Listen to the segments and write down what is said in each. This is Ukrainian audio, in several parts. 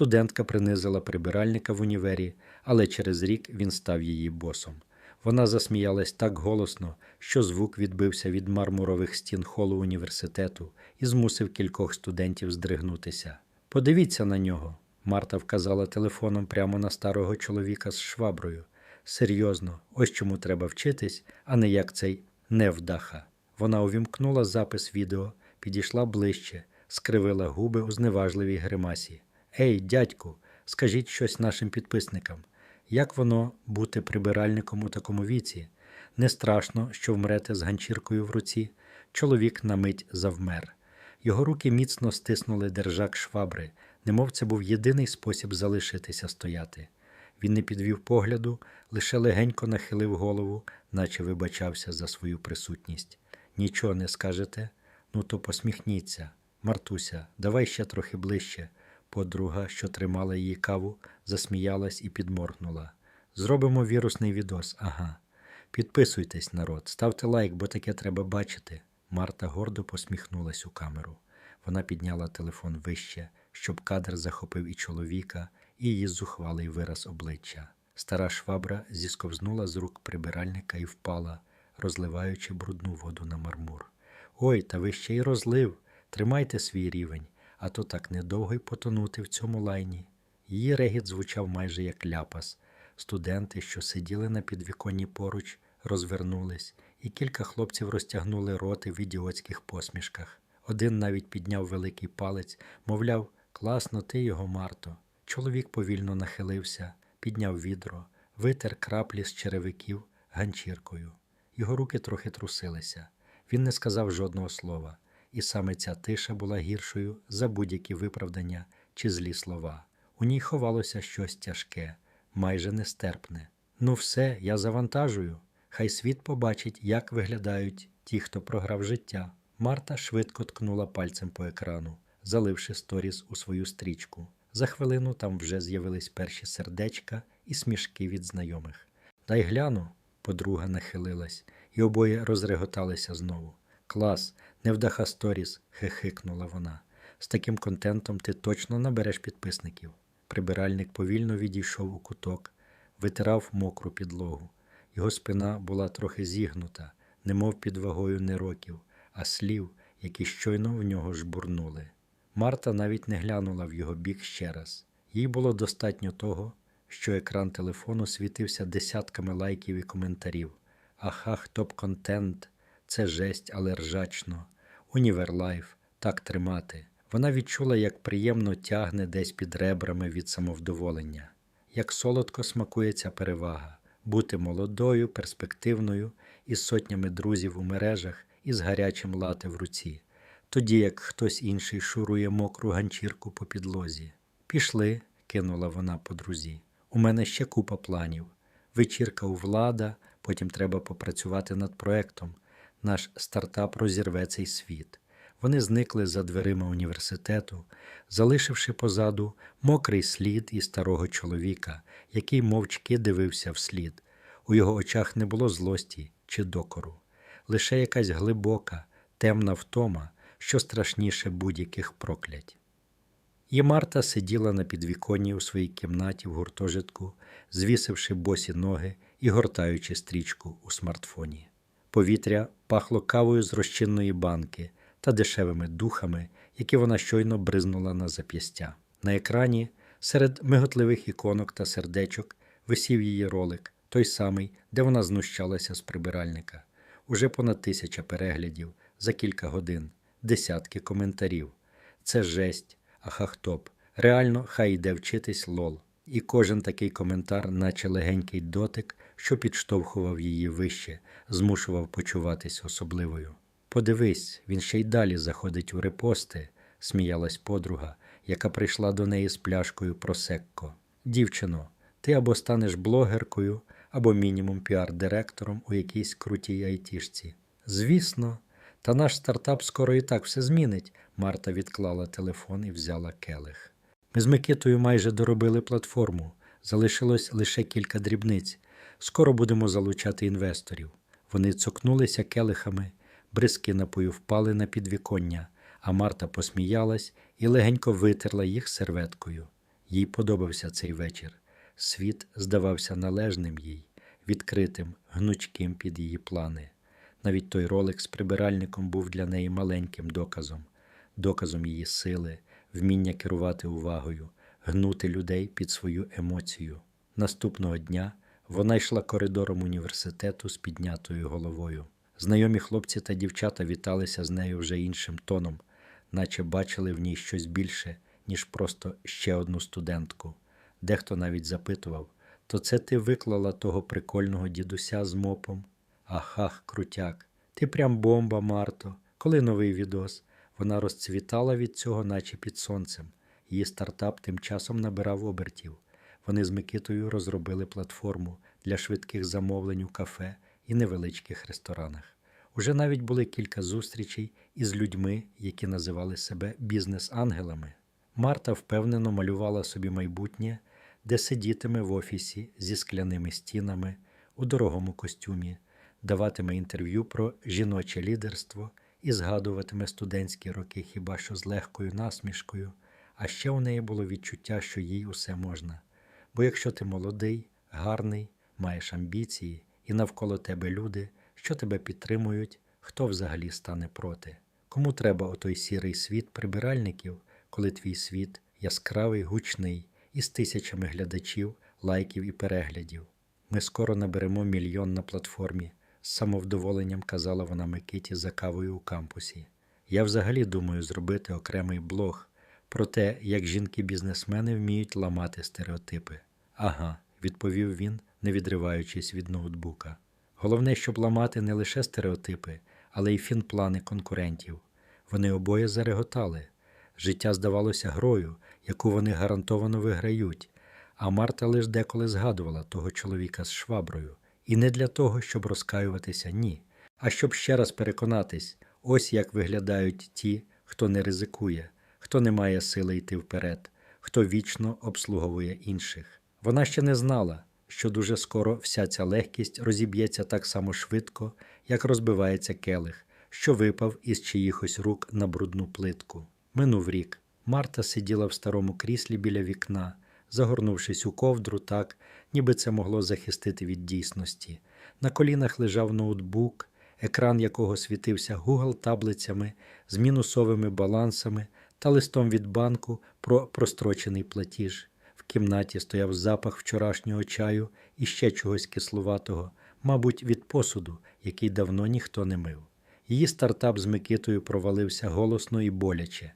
Студентка принизила прибиральника в універі, але через рік він став її босом. Вона засміялась так голосно, що звук відбився від мармурових стін холу університету і змусив кількох студентів здригнутися. Подивіться на нього. Марта вказала телефоном прямо на старого чоловіка з шваброю. Серйозно, ось чому треба вчитись, а не як цей невдаха. Вона увімкнула запис відео, підійшла ближче, скривила губи у зневажливій гримасі. Ей, дядьку, скажіть щось нашим підписникам. Як воно бути прибиральником у такому віці? Не страшно, що вмрете з ганчіркою в руці. Чоловік на мить завмер. Його руки міцно стиснули держак швабри, немов це був єдиний спосіб залишитися стояти. Він не підвів погляду, лише легенько нахилив голову, наче вибачався за свою присутність. Нічого не скажете? Ну то посміхніться. Мартуся, давай ще трохи ближче. Подруга, що тримала її каву, засміялась і підморгнула. Зробимо вірусний відос, ага. Підписуйтесь, народ, ставте лайк, бо таке треба бачити. Марта гордо посміхнулась у камеру. Вона підняла телефон вище, щоб кадр захопив і чоловіка, і її зухвалий вираз обличчя. Стара швабра зісковзнула з рук прибиральника і впала, розливаючи брудну воду на мармур. Ой, та ви ще й розлив. Тримайте свій рівень, а то так недовго й потонути в цьому лайні. Її регіт звучав майже як ляпас. Студенти, що сиділи на підвіконні поруч, розвернулись, і кілька хлопців розтягнули роти в ідіотських посмішках. Один навіть підняв великий палець, мовляв, класно ти його, Марто. Чоловік повільно нахилився, підняв відро, витер краплі з черевиків ганчіркою. Його руки трохи трусилися. Він не сказав жодного слова, і саме ця тиша була гіршою за будь-які виправдання чи злі слова. У ній ховалося щось тяжке, майже нестерпне. Ну, все, я завантажую. Хай світ побачить, як виглядають ті, хто програв життя. Марта швидко ткнула пальцем по екрану, заливши сторіс у свою стрічку. За хвилину там вже з'явились перші сердечка і смішки від знайомих. Дай гляну, подруга нахилилась, і обоє розреготалися знову. Клас, невдаха сторіс, хихикнула вона. З таким контентом ти точно набереш підписників. Прибиральник повільно відійшов у куток, витирав мокру підлогу. Його спина була трохи зігнута, немов під вагою не років, а слів, які щойно в нього жбурнули. Марта навіть не глянула в його бік ще раз. Їй було достатньо того, що екран телефону світився десятками лайків і коментарів. Ахах, топ-контент, це жесть, але ржачно. Універлайф, так тримати. Вона відчула, як приємно тягне десь під ребрами від самовдоволення, як солодко смакує ця перевага бути молодою, перспективною, із сотнями друзів у мережах і з гарячим лате в руці, тоді як хтось інший шурує мокру ганчірку по підлозі. Пішли, кинула вона подрузі. У мене ще купа планів. Вечірка у влада, потім треба попрацювати над проектом. Наш стартап розірве цей світ. Вони зникли за дверима університету, залишивши позаду мокрий слід і старого чоловіка, який мовчки дивився вслід. У його очах не було злості чи докору, лише якась глибока, темна втома, що страшніше будь-яких проклять. І Марта сиділа на підвіконні у своїй кімнаті в гуртожитку, звісивши босі ноги і гортаючи стрічку у смартфоні. Повітря пахло кавою з розчинної банки та дешевими духами, які вона щойно бризнула на зап'ястя. На екрані, серед миготливих іконок та сердечок, висів її ролик, той самий, де вона знущалася з прибиральника. Уже понад тисяча переглядів за кілька годин, десятки коментарів. Це жесть, ахахтоп. Реально, хай йде вчитись лол. І кожен такий коментар, наче легенький дотик, що підштовхував її вище, змушував почуватись особливою. Подивись, він ще й далі заходить у репости, сміялась подруга, яка прийшла до неї з пляшкою просекко. Дівчино, ти або станеш блогеркою, або мінімум піар-директором у якійсь крутій айтішці. Звісно, та наш стартап скоро і так все змінить. Марта відклала телефон і взяла келих. Ми з Микитою майже доробили платформу. Залишилось лише кілька дрібниць. Скоро будемо залучати інвесторів. Вони цокнулися келихами, бризки напою впали на підвіконня, а Марта посміялась і легенько витерла їх серветкою. Їй подобався цей вечір. Світ здавався належним їй, відкритим, гнучким під її плани. Навіть той ролик з прибиральником був для неї маленьким доказом, доказом її сили, вміння керувати увагою, гнути людей під свою емоцію. Наступного дня вона йшла коридором університету з піднятою головою. Знайомі хлопці та дівчата віталися з нею вже іншим тоном, наче бачили в ній щось більше, ніж просто ще одну студентку. Дехто навіть запитував: то це ти виклала того прикольного дідуся з мопом? Ахах, крутяк, ти прям бомба, Марто. Коли новий відос? Вона розцвітала від цього, наче під сонцем. Її стартап тим часом набирав обертів. Вони з Микитою розробили платформу для швидких замовлень у кафе і невеличких ресторанах. Уже навіть були кілька зустрічей із людьми, які називали себе бізнес-ангелами. Марта впевнено малювала собі майбутнє, де сидітиме в офісі зі скляними стінами у дорогому костюмі, даватиме інтерв'ю про жіноче лідерство і згадуватиме студентські роки хіба що з легкою насмішкою. А ще у неї було відчуття, що їй усе можна. Бо якщо ти молодий, гарний, маєш амбіції і навколо тебе люди, що тебе підтримують, хто взагалі стане проти? Кому треба отой сірий світ прибиральників, коли твій світ яскравий, гучний, із тисячами глядачів, лайків і переглядів? Ми скоро наберемо мільйон на платформі, з самовдоволенням казала вона Микиті за кавою у кампусі. Я взагалі думаю зробити окремий блог про те, як жінки-бізнесмени вміють ламати стереотипи. Ага, відповів він, не відриваючись від ноутбука. Головне, щоб ламати не лише стереотипи, але й фінплани конкурентів. Вони обоє зареготали. Життя здавалося грою, яку вони гарантовано виграють, а Марта лиш деколи згадувала того чоловіка з шваброю. І не для того, щоб розкаюватися, ні, а щоб ще раз переконатись, ось як виглядають ті, хто не ризикує, хто не має сили йти вперед, хто вічно обслуговує інших. Вона ще не знала, що дуже скоро вся ця легкість розіб'ється так само швидко, як розбивається келих, що випав із чиїхось рук на брудну плитку. Минув рік. Марта сиділа в старому кріслі біля вікна, загорнувшись у ковдру так, ніби це могло захистити від дійсності. На колінах лежав ноутбук, екран якого світився Google таблицями з мінусовими балансами та листом від банку про прострочений платіж. В кімнаті стояв запах вчорашнього чаю і ще чогось кислуватого, мабуть, від посуду, який давно ніхто не мив. Її стартап з Микитою провалився голосно і боляче.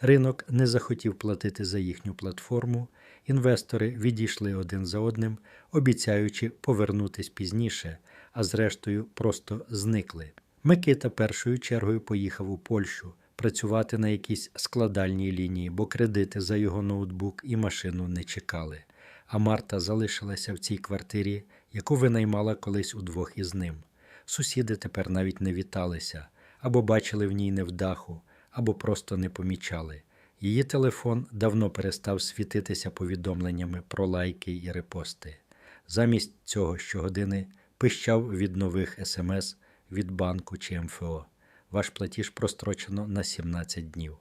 Ринок не захотів платити за їхню платформу, інвестори відійшли один за одним, обіцяючи повернутись пізніше, а зрештою просто зникли. Микита першою чергою поїхав у Польщу працювати на якійсь складальній лінії, бо кредити за його ноутбук і машину не чекали. А Марта залишилася в цій квартирі, яку винаймала колись удвох із ним. Сусіди тепер навіть не віталися або бачили в ній невдаху, або просто не помічали. Її телефон давно перестав світитися повідомленнями про лайки і репости. Замість цього щогодини пищав від нових смс від банку чи МФО. Ваш платіж прострочено на 17 днів.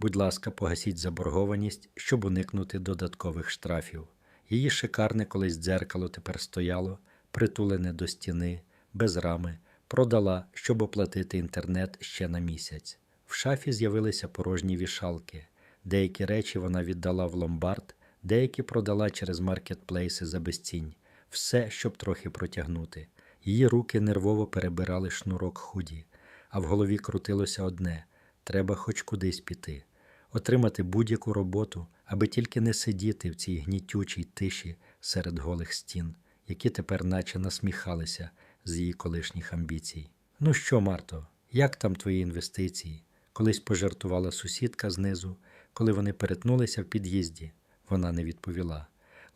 Будь ласка, погасіть заборгованість, щоб уникнути додаткових штрафів. Її шикарне колись дзеркало тепер стояло, притулене до стіни, без рами, продала, щоб оплатити інтернет ще на місяць. В шафі з'явилися порожні вішалки. Деякі речі вона віддала в ломбард, деякі продала через маркетплейси за безцінь. Все, щоб трохи протягнути. Її руки нервово перебирали шнурок худі, а в голові крутилося одне треба хоч кудись піти, отримати будь-яку роботу, аби тільки не сидіти в цій гнітючій тиші серед голих стін, які тепер наче насміхалися з її колишніх амбіцій. Ну що, Марто, як там твої інвестиції? Колись пожартувала сусідка знизу, коли вони перетнулися в під'їзді. Вона не відповіла,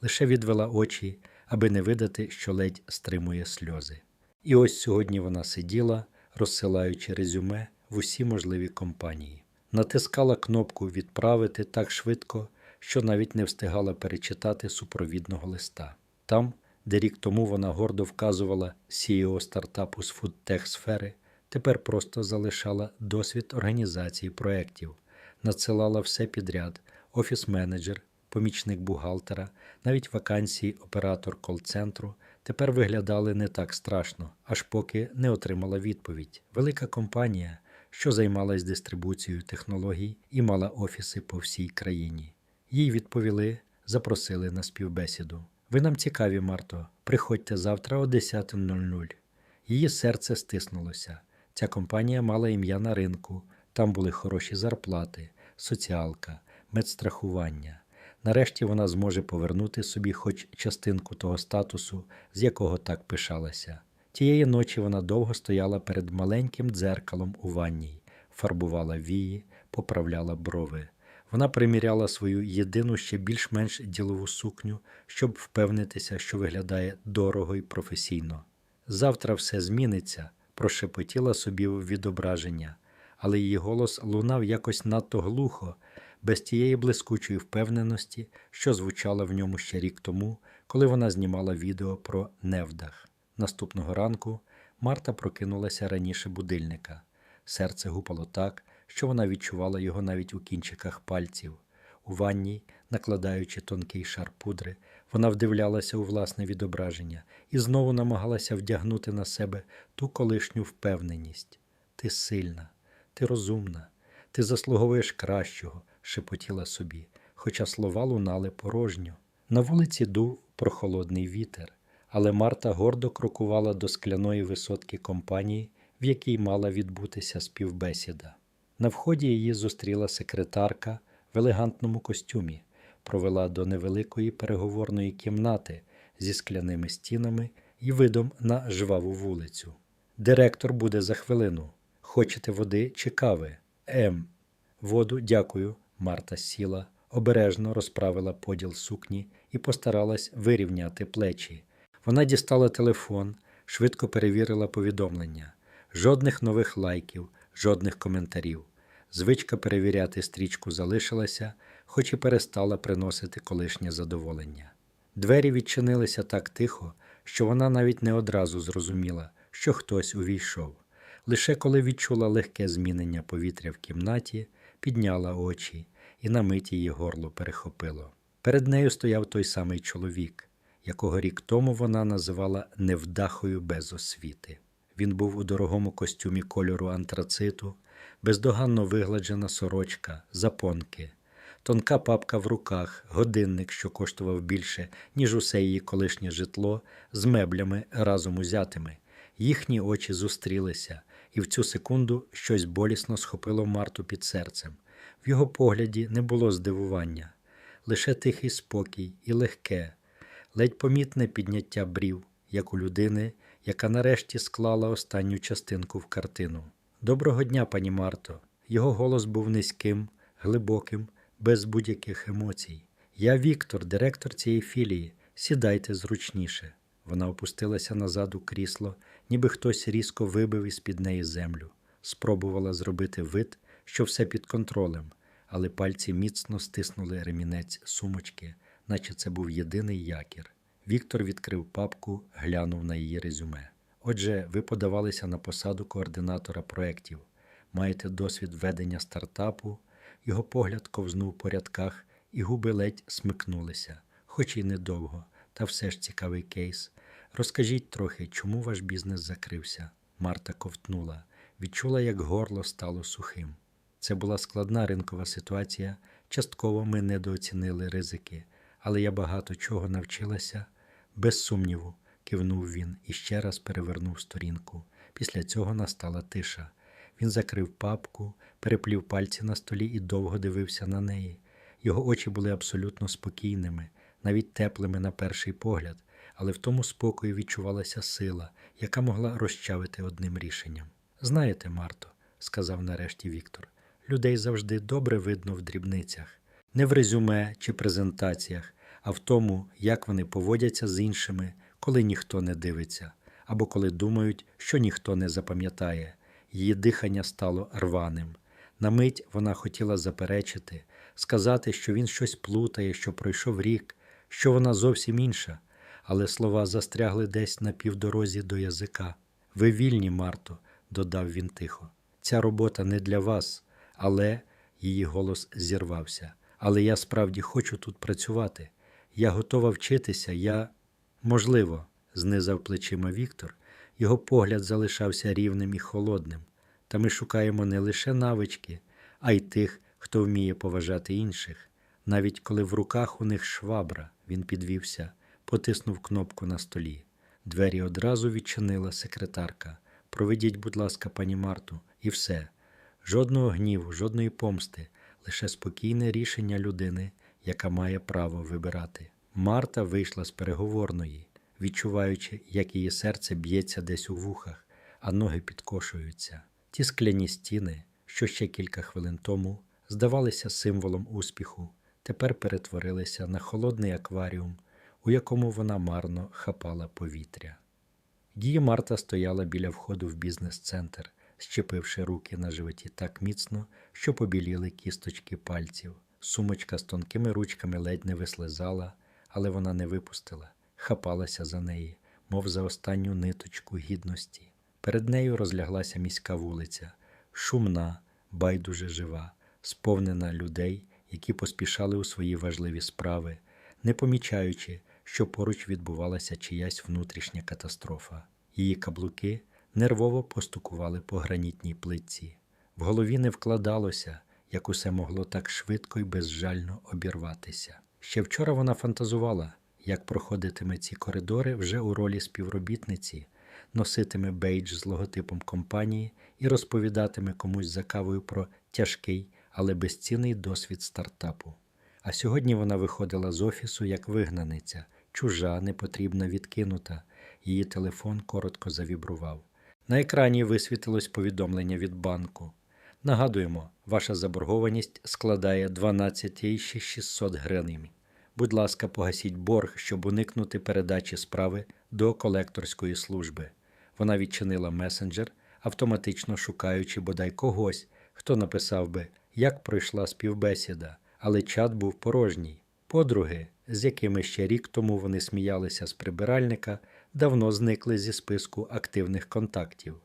лише відвела очі, аби не видати, що ледь стримує сльози. І ось сьогодні вона сиділа, розсилаючи резюме в усі можливі компанії. Натискала кнопку Відправити так швидко, що навіть не встигала перечитати супровідного листа. Там, де рік тому вона гордо вказувала CEO стартапу з фудтех сфери, тепер просто залишала досвід організації проєктів, надсилала все підряд, офіс-менеджер, помічник бухгалтера, навіть вакансії оператор кол-центру тепер виглядали не так страшно, аж поки не отримала відповідь. Велика компанія, що займалась дистрибуцією технологій і мала офіси по всій країні. Їй відповіли, запросили на співбесіду. Ви нам цікаві, Марто. Приходьте завтра о 10.00. Її серце стиснулося. Ця компанія мала ім'я на ринку, там були хороші зарплати, соціалка, медстрахування. Нарешті вона зможе повернути собі хоч частинку того статусу, з якого так пишалася. Тієї ночі вона довго стояла перед маленьким дзеркалом у ванній, фарбувала вії, поправляла брови. Вона приміряла свою єдину ще більш-менш ділову сукню, щоб впевнитися, що виглядає дорого і професійно. Завтра все зміниться, прошепотіла собі відображення, але її голос лунав якось надто глухо, без тієї блискучої впевненості, що звучала в ньому ще рік тому, коли вона знімала відео про невдах. Наступного ранку Марта прокинулася раніше будильника. Серце гупало так, що вона відчувала його навіть у кінчиках пальців. У ванній, накладаючи тонкий шар пудри, вона вдивлялася у власне відображення і знову намагалася вдягнути на себе ту колишню впевненість. Ти сильна, ти розумна, ти заслуговуєш кращого, шепотіла собі, хоча слова лунали порожньо. На вулиці дув прохолодний вітер, але Марта гордо крокувала до скляної висотки компанії, в якій мала відбутися співбесіда. На вході її зустріла секретарка в елегантному костюмі, провела до невеликої переговорної кімнати зі скляними стінами і видом на жваву вулицю. Директор буде за хвилину. Хочете води чи кави? Ем. Воду, дякую. Марта сіла, обережно розправила поділ сукні і постаралась вирівняти плечі. Вона дістала телефон, швидко перевірила повідомлення. Жодних нових лайків, жодних коментарів. Звичка перевіряти стрічку залишилася, хоч і перестала приносити колишнє задоволення. Двері відчинилися так тихо, що вона навіть не одразу зрозуміла, що хтось увійшов. Лише коли відчула легке змінення повітря в кімнаті, підняла очі, і на мить її горло перехопило. Перед нею стояв той самий чоловік, якого рік тому вона називала невдахою без освіти. Він був у дорогому костюмі кольору антрациту, бездоганно вигладжена сорочка, запонки, тонка папка в руках, годинник, що коштував більше, ніж усе її колишнє житло, з меблями разом узятими. Їхні очі зустрілися, і в цю секунду щось болісно схопило Марту під серцем. В його погляді не було здивування, лише тихий спокій і легке, ледь помітне підняття брів, як у людини, яка нарешті склала останню частинку в картину. Доброго дня, пані Марто. Його голос був низьким, глибоким, без будь-яких емоцій. Я Віктор, директор цієї філії. Сідайте зручніше. Вона опустилася назад у крісло, ніби хтось різко вибив із під неї землю. Спробувала зробити вид, що все під контролем, але пальці міцно стиснули ремінець сумочки, наче це був єдиний якір. Віктор відкрив папку, глянув на її резюме. Отже, ви подавалися на посаду координатора проєктів, маєте досвід ведення стартапу, його погляд ковзнув по рядках, і губи ледь смикнулися, хоч і недовго, та все ж цікавий кейс. Розкажіть трохи, чому ваш бізнес закрився? Марта ковтнула, відчула, як горло стало сухим. Це була складна ринкова ситуація. Частково ми недооцінили ризики, але я багато чого навчилася. Без сумніву, кивнув він і ще раз перевернув сторінку. Після цього настала тиша. Він закрив папку, переплів пальці на столі і довго дивився на неї. Його очі були абсолютно спокійними, навіть теплими на перший погляд, але в тому спокої відчувалася сила, яка могла розчавити одним рішенням. Знаєте, Марто, сказав нарешті Віктор, людей завжди добре видно в дрібницях, не в резюме чи презентаціях, а в тому, як вони поводяться з іншими, коли ніхто не дивиться, або коли думають, що ніхто не запам'ятає. Її дихання стало рваним. На мить вона хотіла заперечити, сказати, що він щось плутає, що пройшов рік, що вона зовсім інша, але слова застрягли десь на півдорозі до язика. Ви вільні, Марто, додав він тихо. Ця робота не для вас, але її голос зірвався. Але я справді хочу тут працювати. Я готова вчитися, я. Можливо, знизав плечима Віктор. Його погляд залишався рівним і холодним. Та ми шукаємо не лише навички, а й тих, хто вміє поважати інших. Навіть коли в руках у них швабра, він підвівся, потиснув кнопку на столі. Двері одразу відчинила секретарка. Проведіть, будь ласка, пані Марту, і все. Жодного гніву, жодної помсти, лише спокійне рішення людини, яка має право вибирати. Марта вийшла з переговорної, відчуваючи, як її серце б'ється десь у вухах, а ноги підкошуються. Ті скляні стіни, що ще кілька хвилин тому здавалися символом успіху, тепер перетворилися на холодний акваріум, у якому вона марно хапала повітря. Дія Марта стояла біля входу в бізнес-центр, щепивши руки на животі так міцно, що побіліли кісточки пальців. Сумочка з тонкими ручками ледь не вислизала, але вона не випустила, хапалася за неї, мов за останню ниточку гідності. Перед нею розляглася міська вулиця, шумна, байдуже жива, сповнена людей, які поспішали у свої важливі справи, не помічаючи, що поруч відбувалася чиясь внутрішня катастрофа. Її каблуки нервово постукували по гранітній плитці. В голові не вкладалося, як усе могло так швидко і безжально обірватися. Ще вчора вона фантазувала, як проходитиме ці коридори вже у ролі співробітниці, носитиме бейдж з логотипом компанії і розповідатиме комусь за кавою про тяжкий, але безцінний досвід стартапу. А сьогодні вона виходила з офісу як вигнаниця, чужа, непотрібна, відкинута. Її телефон коротко завібрував. На екрані висвітилось повідомлення від банку. Нагадуємо, ваша заборгованість складає 12 гривень. Будь ласка, погасіть борг, щоб уникнути передачі справи до колекторської служби. Вона відчинила месенджер, автоматично шукаючи бодай когось, хто написав би, як пройшла співбесіда, але чат був порожній. Подруги, з якими ще рік тому вони сміялися з прибиральника, давно зникли зі списку активних контактів.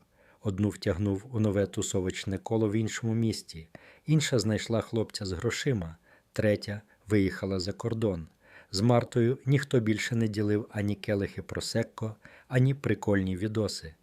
Одну втягнув у нове тусовичне коло в іншому місті, інша знайшла хлопця з грошима, третя виїхала за кордон. З Мартою ніхто більше не ділив ані келихи просекко, ані прикольні відоси.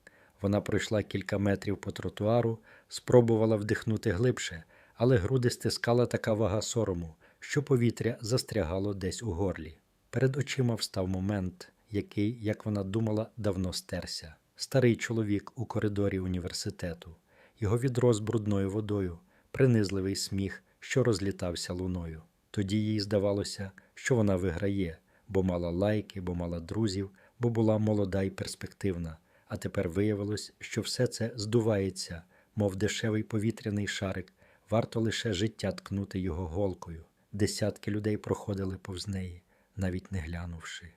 Вона пройшла кілька метрів по тротуару, спробувала вдихнути глибше, але груди стискала така вага сорому, що повітря застрягало десь у горлі. Перед очима встав момент, який, як вона думала, давно стерся. Старий чоловік у коридорі університету, його відро з брудною водою, принизливий сміх, що розлітався луною. Тоді їй здавалося, що вона виграє, бо мала лайки, бо мала друзів, бо була молода і перспективна. А тепер виявилось, що все це здувається, мов дешевий повітряний шарик, варто лише життя ткнути його голкою. Десятки людей проходили повз неї, навіть не глянувши.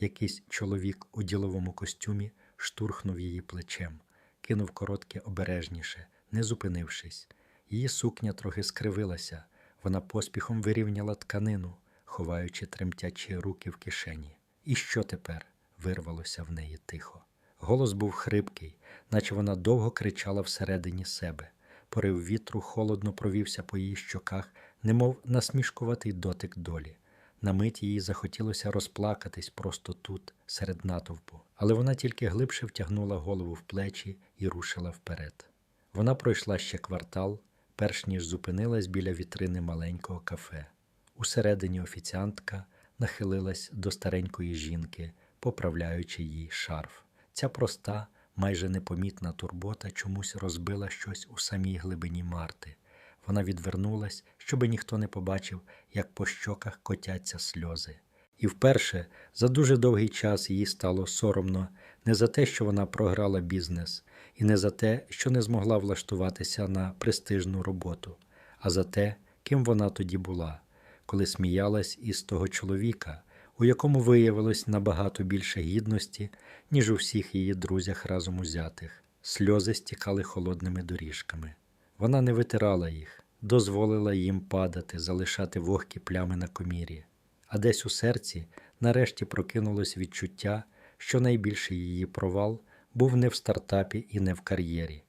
Якийсь чоловік у діловому костюмі штурхнув її плечем, кинув коротке обережніше, не зупинившись. Її сукня трохи скривилася, вона поспіхом вирівняла тканину, ховаючи тремтячі руки в кишені. І що тепер? вирвалося в неї тихо. Голос був хрипкий, наче вона довго кричала всередині себе. Порив вітру холодно провівся по її щоках, немов насмішкуватий дотик долі. На мить їй захотілося розплакатись просто тут, серед натовпу, але вона тільки глибше втягнула голову в плечі і рушила вперед. Вона пройшла ще квартал, перш ніж зупинилась біля вітрини маленького кафе. Усередині офіціантка нахилилась до старенької жінки, поправляючи їй шарф. Ця проста, майже непомітна турбота чомусь розбила щось у самій глибині Марти. Вона відвернулась, щоби ніхто не побачив, як по щоках котяться сльози. І вперше за дуже довгий час їй стало соромно не за те, що вона програла бізнес, і не за те, що не змогла влаштуватися на престижну роботу, а за те, ким вона тоді була, коли сміялась із того чоловіка, у якому виявилось набагато більше гідності, ніж у всіх її друзях разом узятих. Сльози стікали холодними доріжками. Вона не витирала їх, дозволила їм падати, залишати вогкі плями на комірі. А десь у серці нарешті прокинулось відчуття, що найбільший її провал був не в стартапі і не в кар'єрі.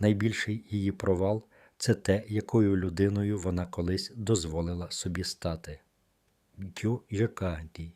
Найбільший її провал це те, якою людиною вона колись дозволила собі стати. Дю Йоканді